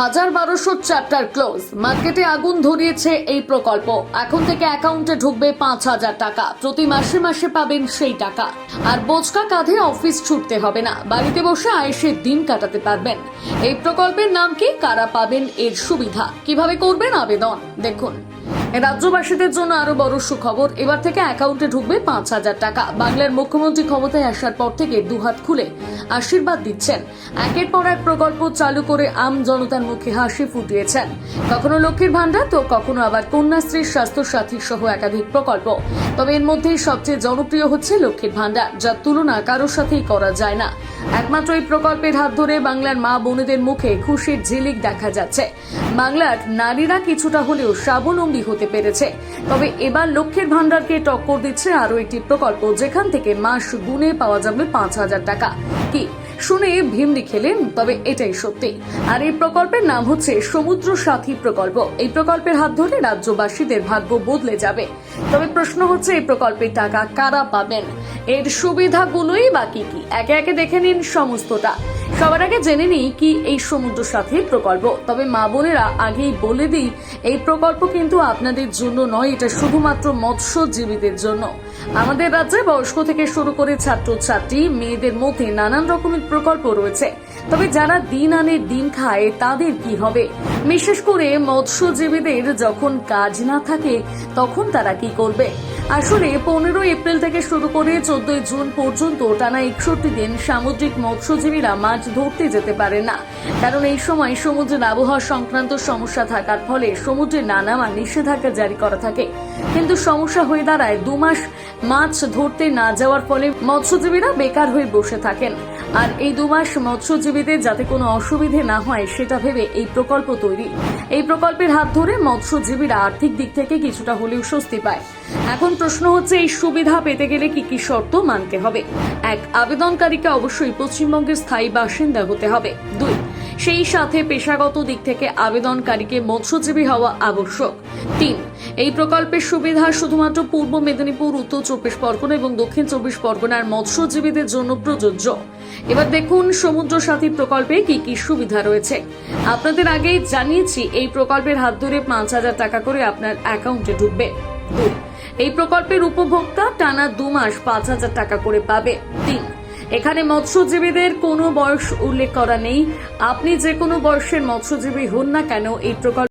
হাজার বারোশো chapter close. মার্কেটে আগুন ধরিয়েছে এই প্রকল্প। এখন থেকে অ্যাকাউন্টে ঢুকবে পাঁচ হাজার টাকা। প্রতি মাসে মাসে পাবেন সেই টাকা। আর বোচকা কাঁধে অফিস ছুটতে হবে না। বাড়িতে বসে আয়েসের দিন কাটাতে পারবেন। এই প্রকল্পের নাম কি? কারা পাবেন এর সুবিধা? কীভাবে করবেন? আবেদন। দেখুন। রাজ্যবাসীদের জন্য আরও বড় সুখবর। এবার থেকে অ্যাকাউন্টে ঢুকবে পাঁচ হাজার টাকা। বাংলার মুখ্যমন্ত্রী ক্ষমতায় আসার পর থেকে দুহাত খুলে আশীর্বাদ দিচ্ছেন। একের পর এক প্রকল্প চালু করে আম জনতার মুখে হাসি ফুটিয়েছেন। কখনো লক্ষ্মীর ভান্ডার তো কখনো আবার কন্যাশ্রীর স্বাস্থ্য সাথী সহ একাধিক প্রকল্প। তবে এর মধ্যে সবচেয়ে জনপ্রিয় হচ্ছে লক্ষ্মীর ভান্ডার যার তুলনা কারোর সাথেই করা যায় না। একমাত্র এই প্রকল্পের হাত ধরে বাংলার মা বোনেদের মুখে খুশির ঝিলিক দেখা যাচ্ছে। বাংলার নারীরা কিছুটা হলেও স্বাবলম্বী হতে পেরেছে। তবে এবার লক্ষ্যের ভান্ডারকে টক্কর দিচ্ছে আরও একটি প্রকল্প, যেখান থেকে মাস গুনে পাওয়া যাবে পাঁচ হাজার টাকা। কি, শুনে ভিমড়ি খেলেন, তবে এটাই সত্যি। আর এই প্রকল্পের নাম হচ্ছে সমুদ্র সাথী প্রকল্প। এই প্রকল্পের হাত ধরে রাজ্যবাসীদের ভাগ্য বদলে যাবে। তবে প্রশ্ন হচ্ছে, এই প্রকল্পের টাকা কারা পাবেন? এর সুবিধাগুলোই বা কি কি? একে একে দেখে নিন সমস্তটা। সবার আগে জেনে নিই কি এই সমুদ্র সাথী প্রকল্প। তবে মা বোনেরা আগেই বলে দিই, এই প্রকল্প কিন্তু আপনাদের জন্য নয়, এটা শুধুমাত্র মৎস্যজীবীদের জন্য। আমাদের রাজ্যে বয়স্ক থেকে শুরু করে ছাত্রছাত্রী, মেয়েদের মধ্যে নানান রকমের প্রকল্প রয়েছে। তবে যারা দিন আনে দিন খায়, তাদের কি হবে? বিশেষ করে মৎস্যজীবীদের যখন কাজ না থাকে, তখন তারা কি করবে? আসলে পনেরো এপ্রিল থেকে শুরু করে চোদ্দই জুন পর্যন্ত টানা একষট্টি দিন সামুদ্রিক মৎস্যজীবীরা মাছ ধরতে যেতে পারে না। কারণ এই সময় সমুদ্রের আবহাওয়া সংক্রান্ত সমস্যা থাকার ফলে সমুদ্রে নানা নিষেধাজ্ঞা জারি করা থাকে। কিন্তু সমস্যা হয়ে দাঁড়ায় দু মাস মাছ ধরতে না যাওয়ার ফলে মৎস্যজীবীরা বেকার হয়ে বসে থাকেন। আর এই দু মাস মৎস্যজীবীদের যাতে কোনো অসুবিধে না হয়, সেটা ভেবে এই প্রকল্প তৈরি। এই প্রকল্পের হাত ধরে মৎস্যজীবীরা আর্থিক দিক থেকে কিছুটা হলেও স্বস্তি পায়। এখন প্রশ্ন হচ্ছে, এই সুবিধা পেতে গেলে কি কি শর্ত মানতে হবে? এক, আবেদনকারীকে অবশ্যই পশ্চিমবঙ্গের স্থায়ী বাসিন্দা হতে হবে। দুই, সেই সাথে পেশাগত দিক থেকে আবেদনকারীকে মৎস্যজীবী হওয়া আবশ্যক। তিন, এই প্রকল্পের সুবিধা শুধুমাত্র পূর্ব মেদিনীপুর, উত্তর চব্বিশ পরগনা এবং দক্ষিণ চব্বিশ পরগনার মৎস্যজীবীদের জন্য প্রযোজ্য। এবার দেখুন সমুদ্র সাথী প্রকল্পে কি কি সুবিধা রয়েছে। আপনাদের আগেই জানিয়েছি, এই প্রকল্পের হাত ধরে পাঁচ হাজার টাকা করে আপনার অ্যাকাউন্টে ঢুকবে। এই প্রকল্পের উপভোক্তা টানা দু মাস পাঁচ হাজার টাকা করে পাবে। তিন, এখানে মৎস্যজীবীদের কোনো বয়স উল্লেখ করা নেই। আপনি যে কোনো বয়সের মৎস্যজীবী হন না কেন, এই প্রকল্প